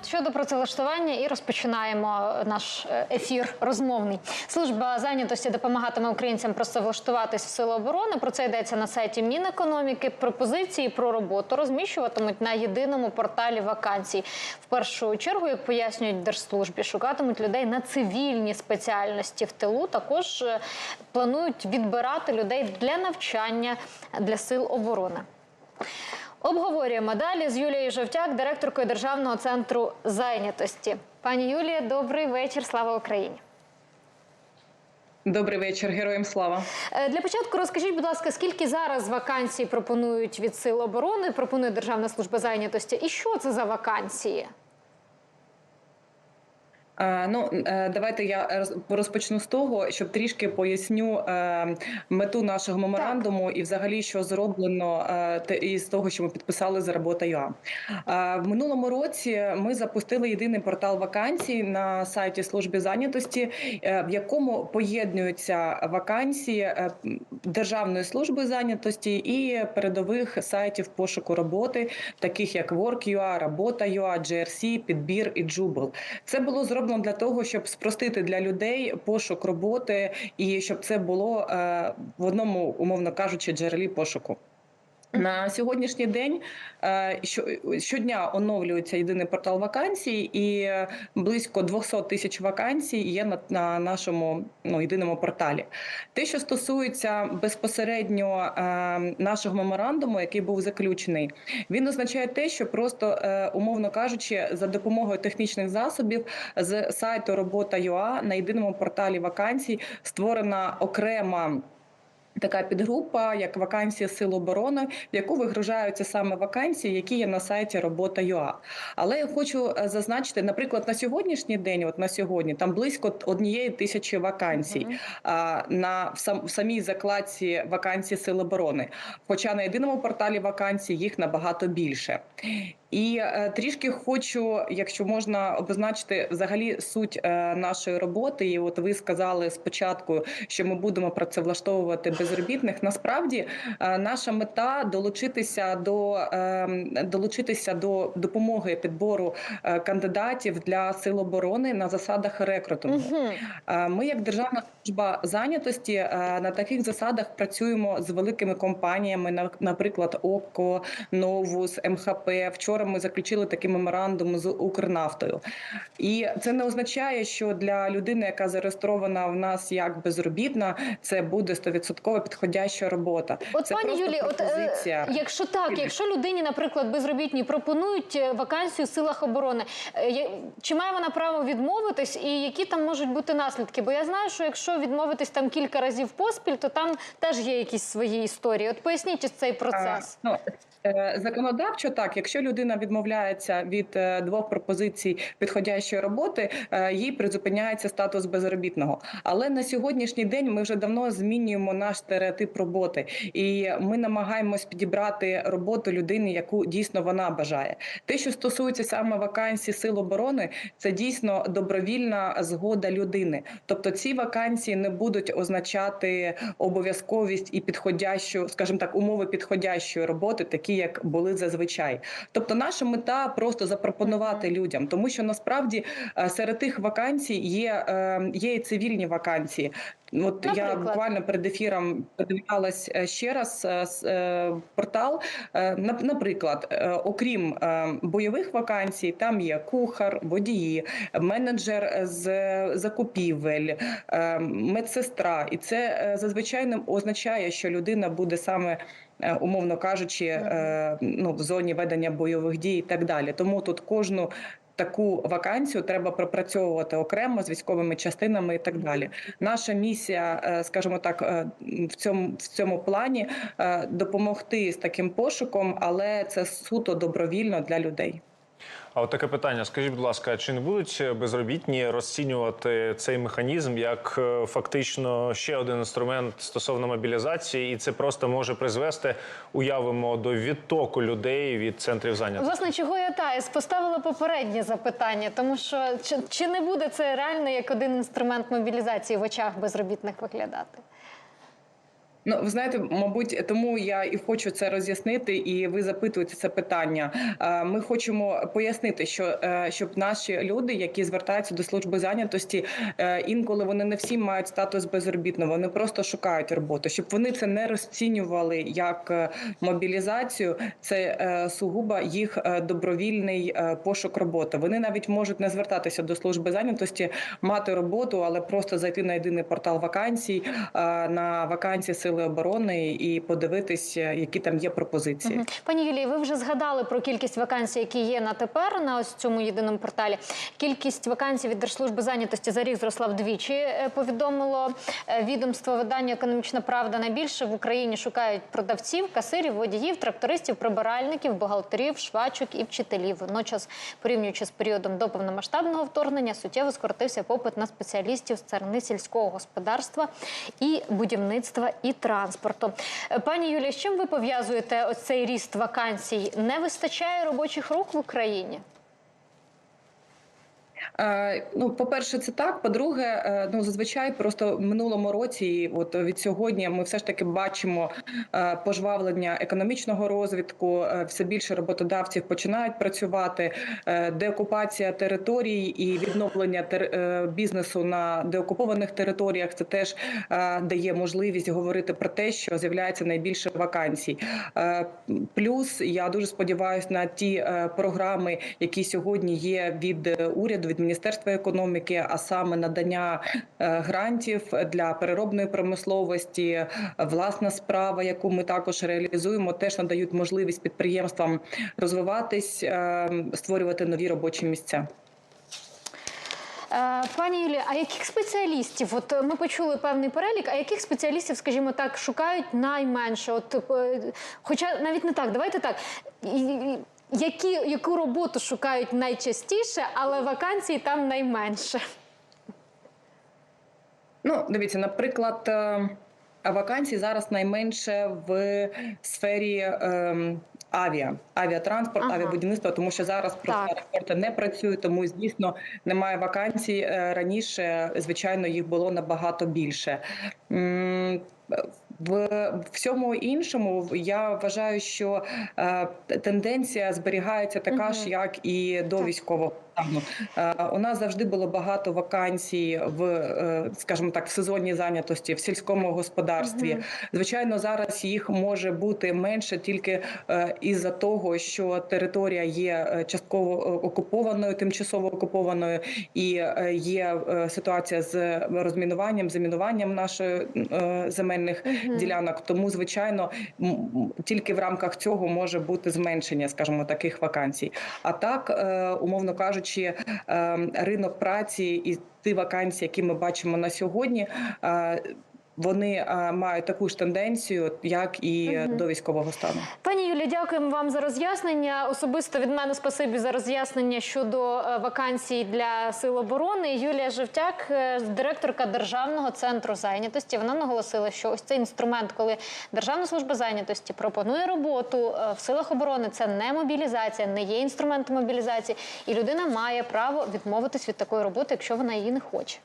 От щодо працевлаштування і розпочинаємо наш е, ефір розмовний. Служба зайнятості допомагатиме українцям працевлаштуватись в сили оборони. Про це йдеться на сайті Мінекономіки. Пропозиції про роботу розміщуватимуть на єдиному порталі вакансій. В першу чергу, як пояснюють держслужбі, шукатимуть людей на цивільні спеціальності в тилу. Також е, планують відбирати людей для навчання для сил оборони. Обговорюємо далі з Юлією Жовтяк, директоркою Державного центру зайнятості. Пані Юлія, добрий вечір. Слава Україні. Добрий вечір, героям слава. Е, Для початку розкажіть, будь ласка, скільки зараз вакансій пропонують від сил оборони, пропонує Державна служба зайнятості, і що це за вакансії? Е, Ну е, давайте я роз- розпочну з того, щоб трішки поясню е, мету нашого меморандуму і, взагалі, що зроблено е, із того, що ми підписали за робота ЮА. В минулому році ми запустили єдиний портал вакансій на сайті служби зайнятості, е, в якому поєднуються вакансії е, Державної служби зайнятості і передових сайтів пошуку роботи, таких як Work.ua, Робота.ua, GRC, Підбір і Джубл. Це було зроблено для того, щоб спростити для людей пошук роботи і щоб це було е, в одному, умовно кажучи, джерелі пошуку. На сьогоднішній день е, що- щодня оновлюється єдиний портал вакансій, і е, близько 200 тисяч вакансій є на, на нашому ну, єдиному порталі. Те, що стосується безпосередньо е, нашого меморандуму, який був заключений, він означає те, що просто, умовно кажучи, за допомогою технічних засобів з сайту робота.ua на єдиному порталі вакансій створена окрема. Така підгрупа, як вакансії Сил оборони, в яку вигружаються саме вакансії, які є на сайті робота.ua. Але я хочу е, зазначити, наприклад, на сьогоднішній день, от на сьогодні, там близько однієї тисячі вакансій а, на в, сам, в самій закладці вакансій Сил оборони. Хоча на єдиному порталі вакансій їх набагато більше. І е, трішки хочу, якщо можна обозначити взагалі суть е, нашої роботи. І от ви сказали спочатку, що ми будемо працевлаштовувати безробітних. Насправді е, наша мета долучитися до е, долучитися до допомоги підбору кандидатів для сил оборони на засадах рекрутингу. Угу. Ми, як Державна служба зайнятості, на таких засадах працюємо з великими компаніями, на- наприклад, ОККО, Новус, МХП. Вчора ми заключили такий меморандум з Укрнафтою. І це не означає, що для людини, яка зареєстрована в нас як безробітна, це буде 100% підходяща робота. От це пані Юлі, от е, якщо так, якщо людині, наприклад, безробітні пропонують е, вакансію в силах оборони, е, чи має вона право відмовитись, і які там можуть бути наслідки? Бо я знаю, що якщо відмовитись там кілька разів поспіль, то там теж є якісь свої історії. От поясніть цей процес. А, ну, Законодавчо так, якщо людина відмовляється від е, двох пропозицій підходящої роботи, е, їй призупиняється статус безробітного. Але на сьогоднішній день ми вже давно змінюємо наш стереотип роботи, і ми намагаємось підібрати роботу людини, яку дійсно вона бажає. Те, що стосується саме вакансій сил оборони, це дійсно добровільна згода людини. Тобто ці вакансії не будуть означати обов'язковість і підходящу, скажімо так, умови підходящої роботи, такі як були зазвичай. Тобто, наша мета просто запропонувати людям, тому що насправді е, серед тих вакансій є, е, є і цивільні вакансії. От я буквально перед ефіром подивлялась е, ще раз портал. Наприклад, окрім бойових вакансій, там є кухар, водії, менеджер з закупівель, медсестра, і це зазвичай означає, що людина буде саме. Е, Умовно кажучи, е, ну в зоні ведення бойових дій і так далі. Тому тут кожну таку вакансію треба пропрацьовувати окремо з військовими частинами і так далі. Наша місія, е, скажімо так, в цьому в цьому плані допомогти з таким пошуком, але це суто добровільно для людей. А от таке питання: скажіть, будь ласка, чи не будуть безробітні розцінювати цей механізм як е, фактично ще один інструмент стосовно мобілізації, і це просто може призвести, уявимо, до відтоку людей від центрів зайнятості? Власне, чого я та поставила попереднє запитання, тому що чи, чи не буде це реально як один інструмент мобілізації в очах безробітних виглядати? Ну, ви знаєте, мабуть, тому я і хочу це роз'яснити, і ви запитуєте це питання. Е, Ми хочемо пояснити, що е, щоб наші люди, які звертаються до служби зайнятості, е, інколи вони не всі мають статус безробітного, вони просто шукають роботу, щоб вони це не розцінювали як мобілізацію. Це сугубо їх добровільний пошук роботи. Вони навіть можуть не звертатися до служби зайнятості, мати роботу, але просто зайти на єдиний портал вакансій на вакансії сили оборони і подивитися, які там є пропозиції. Мгм. Пані Юлії, ви вже згадали про кількість вакансій, які є на тепер на ось цьому єдиному порталі. Кількість вакансій від Держслужби зайнятості за рік зросла вдвічі. е, Повідомило е, відомство видання Економічна правда. Найбільше в Україні шукають продавців, касирів, водіїв, трактористів, прибиральників, бухгалтерів, швачок і вчителів. Водночас, порівнюючи з періодом до повномасштабного вторгнення, суттєво скоротився попит на спеціалістів з царини сільського господарства і будівництва і транспорту. Пані Юлія, з чим ви пов'язуєте ось цей ріст вакансій? Не вистачає робочих рук в Україні? Е, Ну, по-перше, це так. По-друге, е, ну зазвичай просто в минулому році, і от від сьогодні, ми все ж таки бачимо е, пожвавлення економічного розвитку. Все більше роботодавців починають працювати. Деокупація територій і відновлення бізнесу на деокупованих територіях. Це теж дає можливість говорити про те, що з'являється найбільше вакансій. Плюс я дуже сподіваюся на ті програми, які сьогодні є від уряду, від міністерства економіки, а саме надання е, грантів для переробної промисловості, власна справа, яку ми також реалізуємо, теж надають можливість підприємствам розвиватись, е, створювати нові робочі місця. Е, Пані Юлія, а яких спеціалістів? От ми почули певний перелік, а яких спеціалістів, скажімо так, шукають найменше? От, е, хоча навіть не так, давайте так. Які, яку роботу шукають найчастіше, але вакансій там найменше? Ну, дивіться, наприклад, е, вакансій зараз найменше в сфері ем, авіа, авіатранспорт, Ага. авіабудівництво, тому що зараз просто аеропорти не працюють, тому звісно немає вакансій. Е, Раніше, звичайно, їх було набагато більше. В всьому іншому я вважаю, що е, тенденція зберігається така угу. ж, як і до Так. військового У нас завжди було багато вакансій в, е, скажімо так, в сезонній зайнятості, в сільському господарстві. Звичайно, зараз їх може бути менше тільки е, із-за того, що територія є е, частково е, окупованою, тимчасово окупованою, і е, є е, ситуація з розмінуванням, замінуванням нашої е, земельних ділянок. Тому, звичайно, тільки в рамках цього може бути зменшення, скажімо, таких вакансій. А так, е, умовно кажучи, е, ринок праці і ті вакансії, які ми бачимо на сьогодні. Вони мають таку ж тенденцію, як і Мгм. до військового стану. Пані Юлі, дякуємо вам за роз'яснення. Особисто від мене спасибі за роз'яснення щодо е, вакансій для сил оборони. Юлія Живтяк, е, директорка Державного центру зайнятості. Вона наголосила, що ось цей інструмент, коли Державна служба зайнятості пропонує роботу в силах оборони, це не мобілізація, не є інструментом мобілізації, і людина має право відмовитись від такої роботи, якщо вона її не хоче.